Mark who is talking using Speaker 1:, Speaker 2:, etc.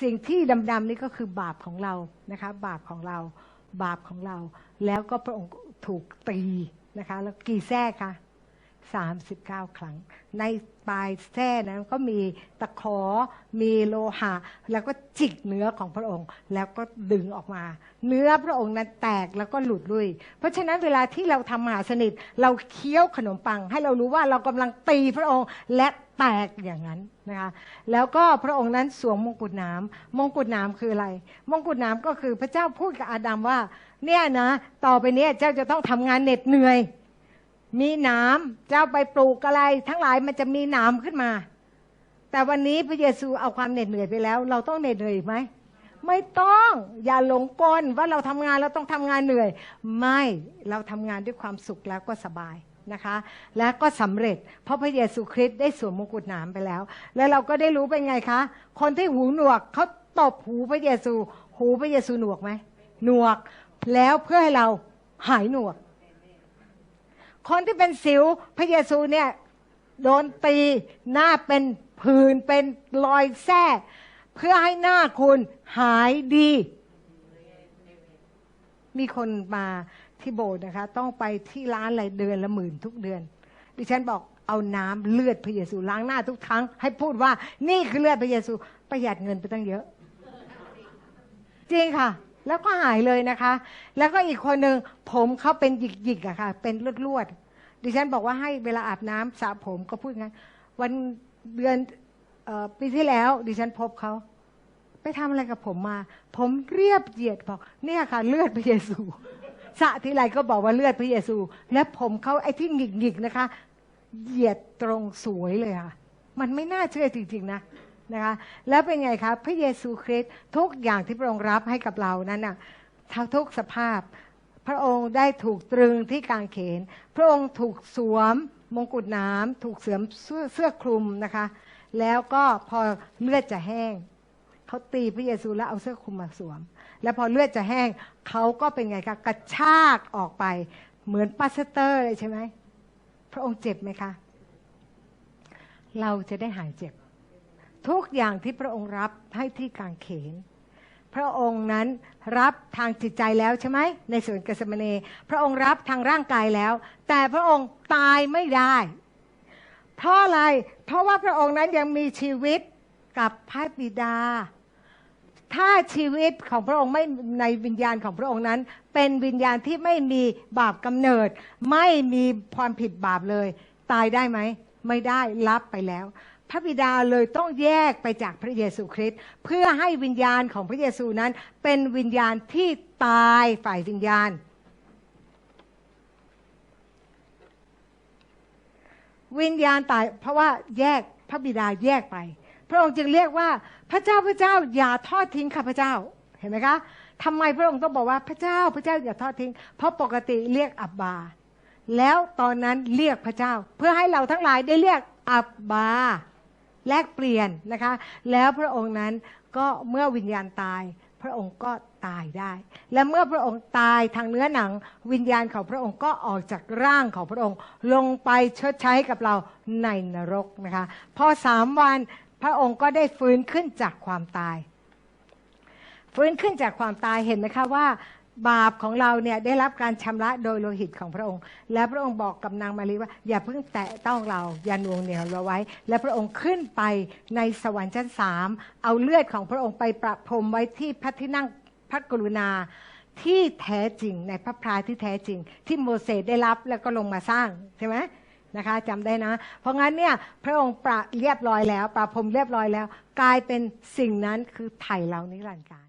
Speaker 1: สิ่งที่ดำๆนี่ก็คือบาปของเรานะคะ บาปของเรา บาปของเรา แล้วก็พระองค์ถูกตีนะคะ แล้วกี่แท้คะ39ครั้ง ในปลายแท้นั้นก็มีตะขอ มีโลหะ แล้วก็จิกเนื้อของพระองค์ แล้วก็ดึงออกมา เนื้อพระองค์นั้นแตกแล้วก็หลุดลุย เพราะฉะนั้นเวลาที่เราทำมหาสนิท เราเคี้ยวขนมปัง ให้เรารู้ว่าเรากำลังตีพระองค์และ แตกอย่างนั้นนะคะแล้วก็พระองค์นั้นสวมมงกุฎน้ำมงกุฎน้ำคืออะไร มงกุฎน้ำก็คือพระเจ้าพูดกับอาดัมว่า เนี่ยนะ ต่อไปเนี้ยเจ้าจะต้องทำงานเหน็ดเหนื่อย มีนามเจ้าไปปลูกอะไร ทั้งหลายมันจะมีนามขึ้นมา แต่วันนี้พระเยซูเอาความเหน็ดเหนื่อยไปแล้ว เราต้องเหน็ดเหนื่อยไหมไม่ต้องอย่าหลงกลว่าเราทำงานเราต้องทำงานเหนื่อย ไม่เราทำงานด้วยความสุขแล้วก็สบาย นะคะ และก็สำเร็จ เพราะพระเยซูคริสต์ได้สวมมงกุฎหนามไปแล้ว แล้วเราก็ได้รู้เป็นไงคะ คนที่หูหนวกเขาตบหูพระเยซู หูพระเยซูหนวกไหมหนวกแล้วเพื่อให้เราหายหนวก คนที่เป็นสิวพระเยซูเนี่ยโดนตีหน้าเป็นผื่นเป็นรอยแส้เพื่อให้หน้าคุณหายดี มีคนมาที่โบสถ์นะคะ ต้องไปที่ร้านอะไรเดือนละหมื่นทุกเดือน ดิฉันบอกเอาน้ำเลือดพระเยซูล้างหน้าทุกครั้ง ให้พูดว่านี่คือเลือดพระเยซูประหยัดเงินไปตั้งเยอะ จริงค่ะ แล้วก็หายเลยนะคะ แล้วก็อีกคนหนึ่งผมเขาเป็นหยิกๆอะค่ะ เป็นลวดๆดิฉันบอกว่าให้เวลาอาบน้ำสระผมก็พูดงั้น วันเดือนออปีที่แล้ว ดิฉันพบเขา ไปทำอะไรกับผมมา ผมเรียบเหยียดบอกเนี่ยค่ะ เลือดพระเยซูสระทีไรก็บอกว่าเลือดพระเยซู และผมเขาไอ้ที่หงิกๆนะคะ เหยียดตรงสวยเลยค่ะ มันไม่น่าเชื่อจริงๆนะนะคะ แล้วเป็นไงคะพระเยซูคริสต์ทุกอย่างที่พระองค์รับให้กับเรานั้นน่ะทั้งทุกสภาพ พระองค์ได้ถูกตรึงที่กางเขน พระองค์ถูกสวมมงกุฎน้ำถูกเสือมเสื้อคลุมนะคะ แล้วก็พอเลือดจะแห้ง เขาตีพระเยซูแล้วเอาเสื้อคลุมมาสวม แล้วพอเลือดจะแห้งเขาก็เป็นไงคะกระชากออกไป เหมือนปาสเตอร์เลยใช่ไหมพระองค์เจ็บไหมคะ เราจะได้หายเจ็บ ทุกอย่างที่พระองค์รับให้ที่กางเขน พระองค์นั้นรับทางจิตใจแล้วใช่ไหมในส่วนกสมเนพระองค์รับทางร่างกายแล้ว แต่พระองค์ตายไม่ได้ เพราะอะไร เพราะว่าพระองค์นั้นยังมีชีวิตกับพระบิดา ถ้าชีวิตของพระองค์ไม่ในวิญญาณของพระองค์นั้น เป็นวิญญาณที่ไม่มีบาปกำเนิด ไม่มีความผิดบาปเลย ตายได้ไหม ไม่ได้รับไปแล้ว พระบิดาเลยต้องแยกไปจากพระเยซูคริสต์เพื่อให้วิญญาณของพระเยซูนั้น เป็นวิญญาณที่ตายฝ่ายวิญญาณ วิญญาณตายเพราะว่าแยกพระบิดาแยกไป พระองค์จึงเรียกว่าพระเจ้าพระเจ้าอย่าทอดทิ้งข้าพเจ้าเห็นไหมคะทำไมพระองค์ต้องบอกว่าพระเจ้าพระเจ้าอย่าทอดทิ้ง เพราะปกติเรียกอับบา แล้วตอนนั้นเรียกพระเจ้า เพื่อให้เราทั้งหลายได้เรียกอับบา แลกเปลี่ยนนะคะ แล้วพระองค์นั้นก็เมื่อวิญญาณตาย พระองค์ก็ตายได้ และเมื่อพระองค์ตายทางเนื้อหนัง วิญญาณของพระองค์ก็ออกจากร่างของพระองค์ ลงไปชดใช้กับเราในนรกนะคะ พอสามวัน พระองค์ก็ได้ฟื้นขึ้นจากความตาย ฟื้นขึ้นจากความตายเห็นไหมคะว่า บาปของเราเนี่ยได้รับการชำระโดยโลหิตของพระองค์ และพระองค์บอกกับนางมารีว่า อย่าเพิ่งแตะต้องเราอย่าหน่วงเหนียวเราไว้ และพระองค์ขึ้นไปในสวรรค์ชั้นสามเอาเลือดของพระองค์ไปประพรมไว้ที่พระที่นั่งพระกรุณาที่แท้จริงในพระพรายที่แท้จริง ที่โมเสสได้รับแล้วก็ลงมาสร้างใช่ไหม นะคะจำได้นะ เพราะงั้นเนี่ยพระองค์ประเรียบร้อยแล้วประพรมเรียบร้อยแล้ว กลายเป็นสิ่งนั้นคือไถ่เรานิรันดร์การ